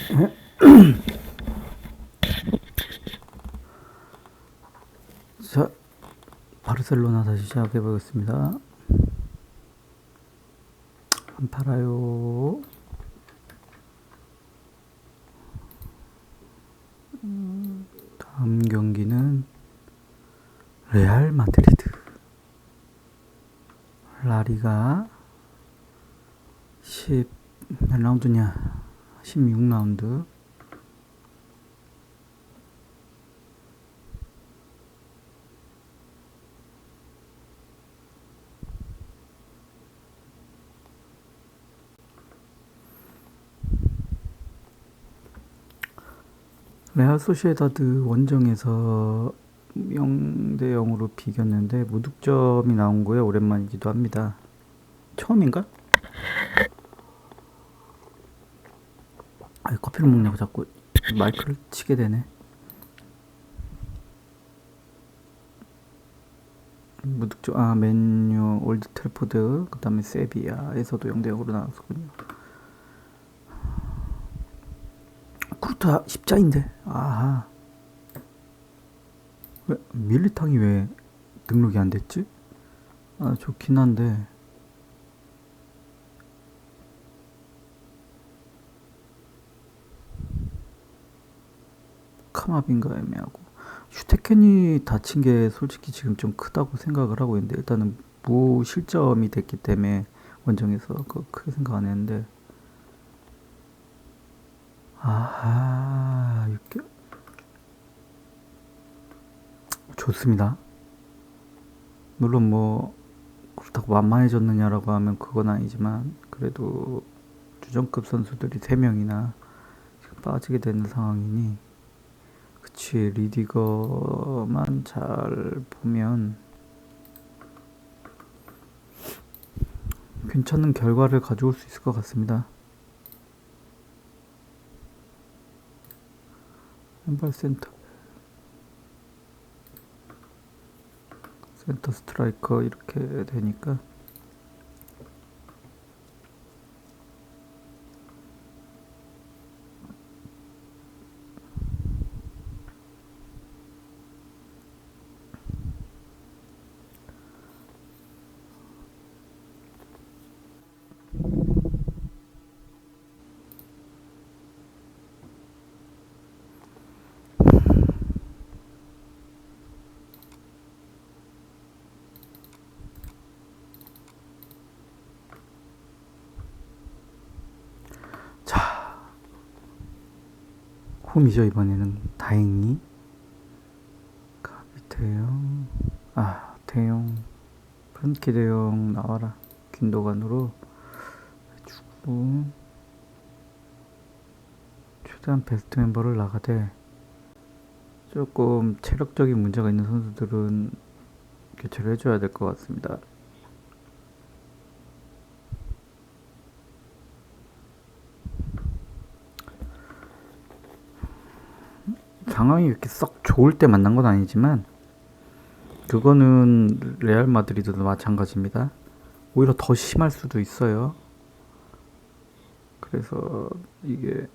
자, 바르셀로나 다시 시작해 보겠습니다. 안 팔아요. 다음 경기는 레알 마드리드. 라리가 10, 몇 라운드냐? 16라운드. 레알 소시에다드 원정에서 0대 0으로 비겼는데 무득점이 나온 거에 오랜만이기도 합니다. 처음인가? 아, 커피를 먹냐고 자꾸 마이크를 치게 되네. 무득점 아 맨유 올드 트래포드 그다음에 세비야에서도 0대 0으로 나왔었군요. 쿠르타 십자인데 아하 왜 밀리탕이 왜 등록이 안 됐지? 아 좋긴 한데 카마빈가 애매하고. 슈테켄이 다친 게 솔직히 지금 좀 크다고 생각을 하고 있는데 일단은 무실점이 됐기 때문에 원정에서 그 크게 생각 안 했는데. 아하, 육개? 좋습니다. 물론 뭐 그렇다고 만만해졌느냐라고 하면 그건 아니지만 그래도 주전급 선수들이 세 명이나 지금 빠지게 되는 상황이니 그치 리디거만 잘 보면 괜찮은 결과를 가져올 수 있을 것 같습니다. 왼발 센터 센터 스트라이커 이렇게 되니까 홈이죠 이번에는. 다행히. 가비 대용 아 대용 프런키 대용 나와라. 균도관으로. 해주고. 최대한 베스트 멤버를 나가되 조금 체력적인 문제가 있는 선수들은 교체를 해줘야 될 것 같습니다. 상황이 이렇게 썩 좋을 때 만난 건 아니지만 그거는 레알 마드리드도 마찬가지입니다. 오히려 더 심할 수도 있어요. 그래서 이게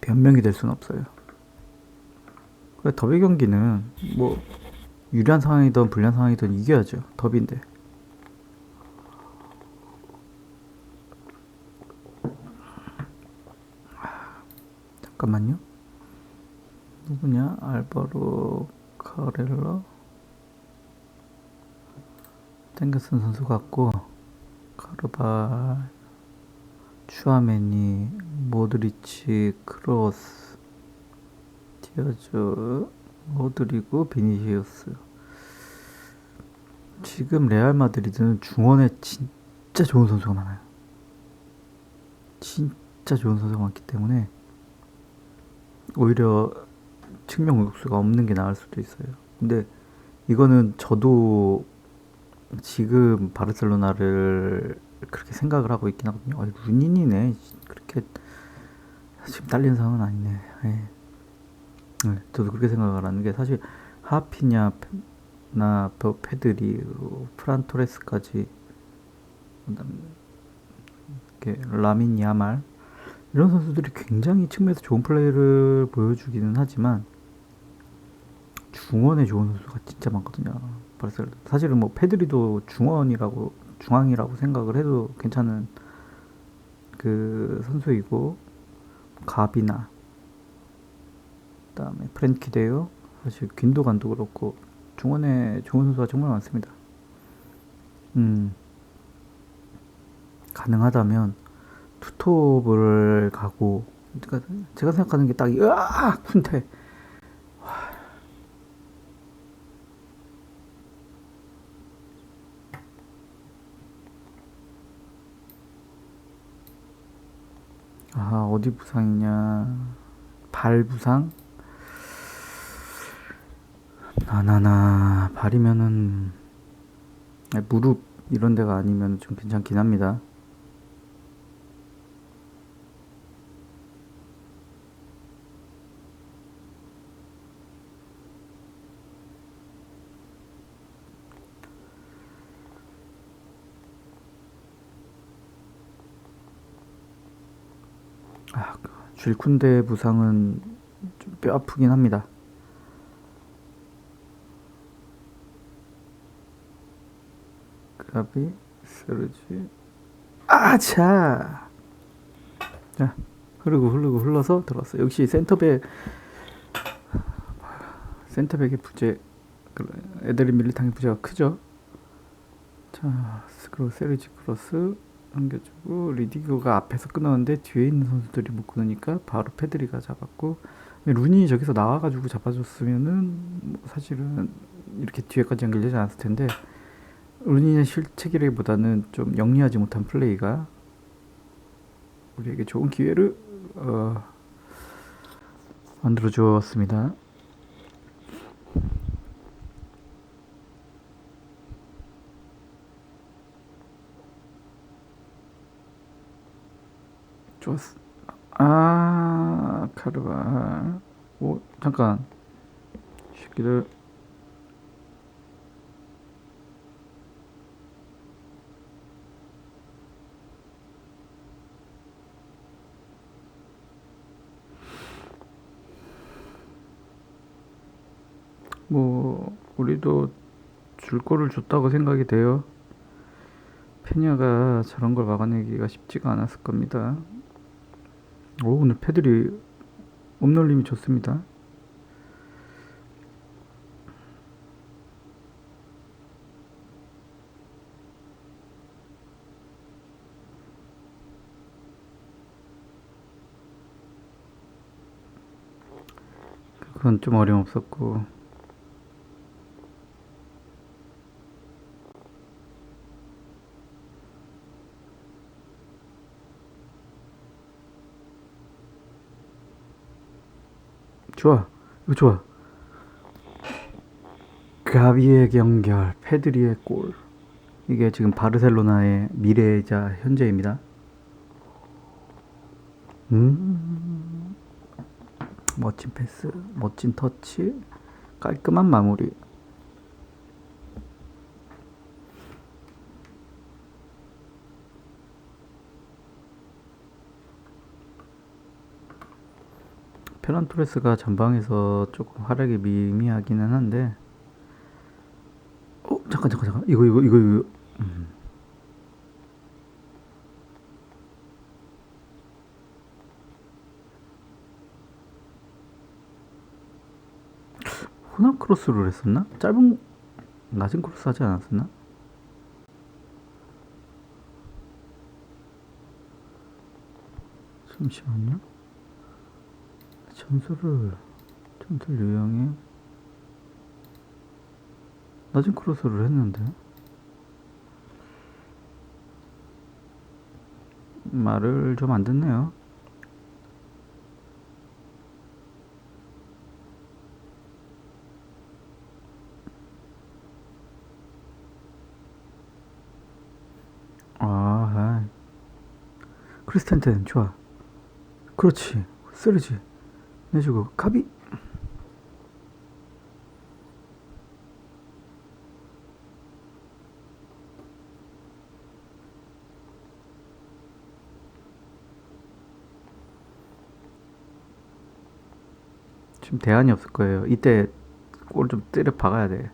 변명이 될 수는 없어요. 더비 경기는 뭐 유리한 상황이든 불리한 상황이든 이겨야죠. 더비인데. 잠깐만요. 누구냐? 알바로 카렐러? 땡겨쓴 선수 같고 카르발 추아메니 모드리치 크로스 디아즈 모드리고 비니시우스. 지금 레알 마드리드는 중원에 진짜 좋은 선수가 많아요. 진짜 좋은 선수가 많기 때문에 오히려 측면 공격수가 없는 게 나을 수도 있어요. 근데 이거는 저도 지금 바르셀로나를 그렇게 생각을 하고 있긴 하거든요. 아, 루닌이네. 그렇게 지금 딸리는 상황은 아니네. 예. 네, 저도 그렇게 생각을 하는 게 사실 하피냐 나 페드리 프란토레스까지 라민 야말 이런 선수들이 굉장히 측면에서 좋은 플레이를 보여주기는 하지만 중원에 좋은 선수가 진짜 많거든요. 사실은 뭐 페드리도 중원이라고 중앙이라고 생각을 해도 괜찮은 그 선수이고 가비나 그다음에 프렌키 데요 사실 균도간도 그렇고 중원에 좋은 선수가 정말 많습니다. 음 가능하다면 투톱을 가고 그러니까 제가 생각하는 게 딱 으아 쿤테 아 어디 부상이냐 발 부상 나나나 발이면은 무릎 이런 데가 아니면 좀 괜찮긴 합니다. 아, 그 줄쿤데 부상은 좀 뼈 아프긴 합니다. 가비, 세르지, 아차! 자, 흐르고 흐르고 흘러서 들어왔어. 역시 센터백, 센터백의 부재, 그 에드린 밀리탕의 부재가 크죠. 자, 그리고 세르지 크로스 넘겨주고 리디거가 앞에서 끊었는데 뒤에 있는 선수들이 못 끊으니까 바로 페드리가 잡았고 루니 저기서 나와가지고 잡아줬으면은 뭐 사실은 이렇게 뒤에까지 연결되지 않았을 텐데 루니의 실책이라기보다는 좀 영리하지 못한 플레이가 우리에게 좋은 기회를 어, 만들어 주었습니다. 좋았어. 아, 카르바. 오, 잠깐. 이 새끼들. 뭐, 우리도 줄 거를 줬다고 생각이 돼요. 페냐가 저런 걸 막아내기가 쉽지가 않았을 겁니다. 오, 오늘 패들이 몸놀림이 좋습니다. 그건 좀 어림없었고 좋아. 이거 좋아. 가비의 연결 페드리의 골. 이게 지금 바르셀로나의 미래이자 현재입니다. 음. 멋진 패스 멋진 터치 깔끔한 마무리 페란 토레스가 전방에서 조금 활약이 미미하기는 한데 어 잠깐 잠깐 잠깐 이거 이거 이거 이거 음. 혼합 크로스를 했었나? 짧은 낮은 크로스 하지 않았었나? 잠시만요. 전술을 전술 요양에 낮은 크로스를 했는데 말을 좀 안 듣네요. 아, 아이. 크리스텐텐 좋아. 그렇지. 쓰르지. 해주고 카비 지금 대안이 없을 거예요. 이때 골 좀 때려 박아야 돼.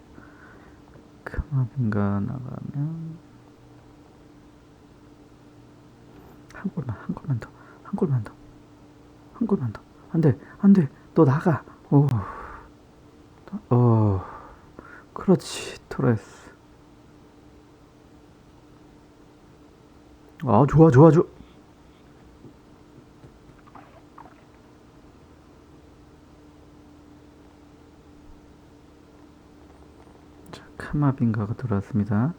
그만인가 나가면 한 골만 한 골만 더 한 골만 더 한 골만 더 안 돼 안돼. 너 나가. 오 어, 그렇지 토레스. 아 좋아 좋아 좋아. 자, 카마빈가가 들어왔습니다.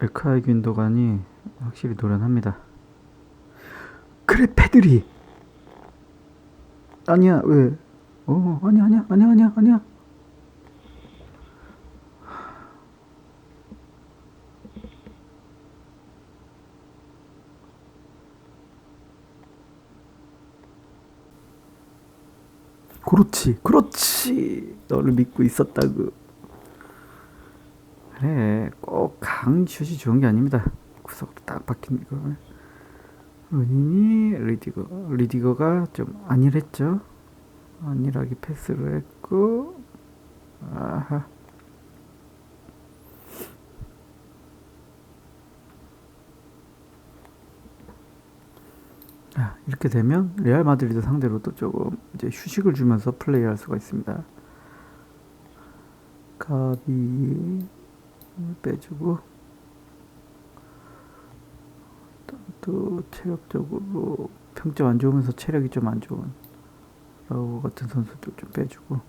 엘카이 균도간이 확실히 노련합니다. 그래 패들이. 아니야 왜? 어 아니야 아니야 아니야 아니야 아니야. 그렇지 그렇지. 너를 믿고 있었다고. 그래 꼭 강슛이 좋은 게 아닙니다 구석으로 딱 박힌 이거 루니니 리디거 리디거가 좀 안일했죠? 안일하게 패스를 했고 아하. 아, 이렇게 되면 레알 마드리드 상대로도 조금 이제 휴식을 주면서 플레이할 수가 있습니다. 가비 빼주고 또, 또 체력적으로 평점 안 좋으면서 체력이 좀 안 좋은 라우 같은 선수들 좀 빼주고.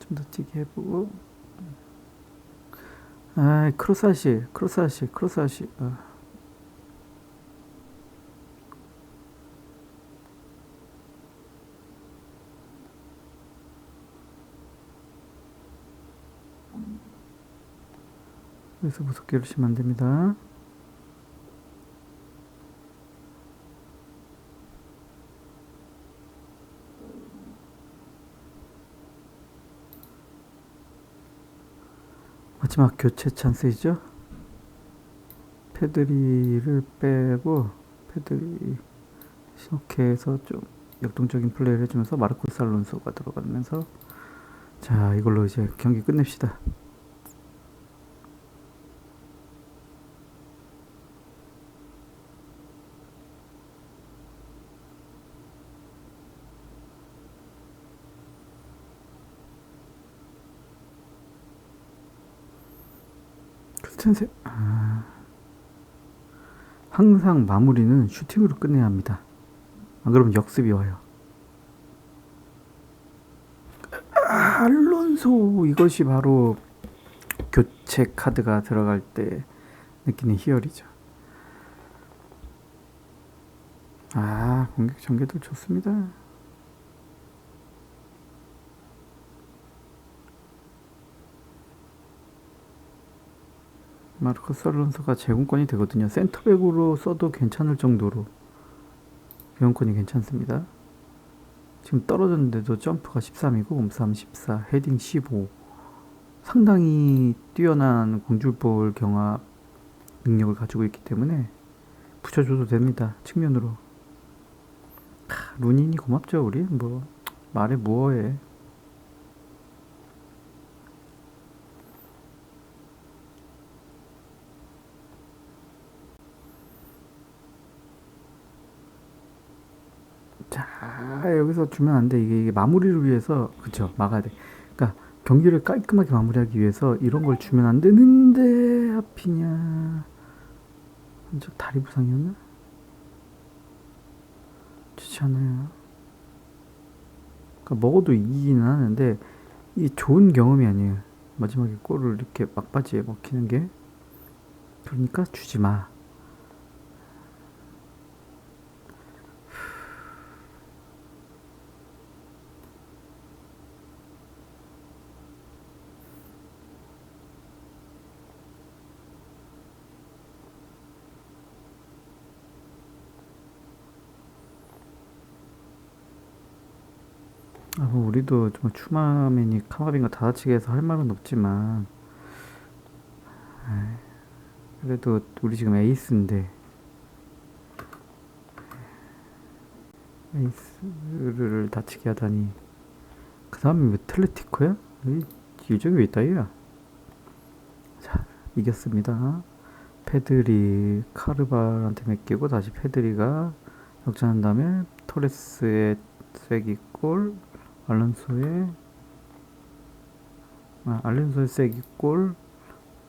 좀 더 뛰게 해보고. 아 크로사시 크로사시 크로사시. 아. 여기서 무섭게 이러시면 안 됩니다. 마지막 교체 찬스이죠. 페드리를 빼고 페드리 이렇게해서 좀 역동적인 플레이를 해주면서 마르코스 알론소가 들어가면서 자 이걸로 이제 경기 끝냅시다. 스텐세 아, 항상 마무리는 슈팅으로 끝내야 합니다. 안 그러면 역습이 와요. 아, 알론소 이것이 바로 교체 카드가 들어갈 때 느끼는 희열이죠. 아 공격 전개도 좋습니다. 마르코스 알론소가 제공권이 되거든요. 센터백으로 써도 괜찮을 정도로 교환권이 괜찮습니다. 지금 떨어졌는데도 점프가 13이고 몸싸움 14, 헤딩 15 상당히 뛰어난 공줄볼 경합 능력을 가지고 있기 때문에 붙여줘도 됩니다. 측면으로 하, 루닌이 고맙죠 우리 뭐 말해 무어해 자 여기서 주면 안 돼. 이게, 이게 마무리를 위해서 그쵸. 막아야 돼. 그러니까 경기를 깔끔하게 마무리하기 위해서 이런 걸 주면 안 되는데 하피냐 저 다리 부상이었나? 좋지 않아요. 그러니까 먹어도 이기기는 하는데 이 좋은 경험이 아니에요. 마지막에 골을 이렇게 막바지에 먹히는 게. 그러니까 주지 마 아, 뭐 우리도 좀 추마맨이 카마빈가 다 다치게 해서 할 말은 없지만, 그래도 우리 지금 에이스인데. 에이스를 다치게 하다니. 그 다음에 왜 텔레티코야? 이 유적이 왜 있다 얘야? 자 이겼습니다. 페드리 카르발한테 맡기고 다시 페드리가 역전한 다음에 토레스의 쐐기골 알론소의 아, 알론소의 쐐기골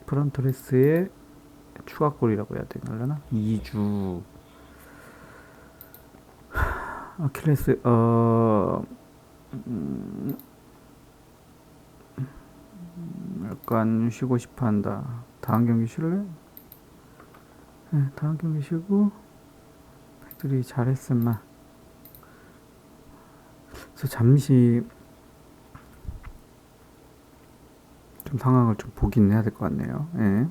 프란토레스의 추가골이라고 해야 되나? 2주 아킬레스 어 음, 약간 쉬고 싶어 한다. 다음 경기 쉴래? 네, 다음 경기 쉬고 애들이 잘했음마. 그래서 잠시 좀 상황을 좀 보긴 해야 될 것 같네요. 예.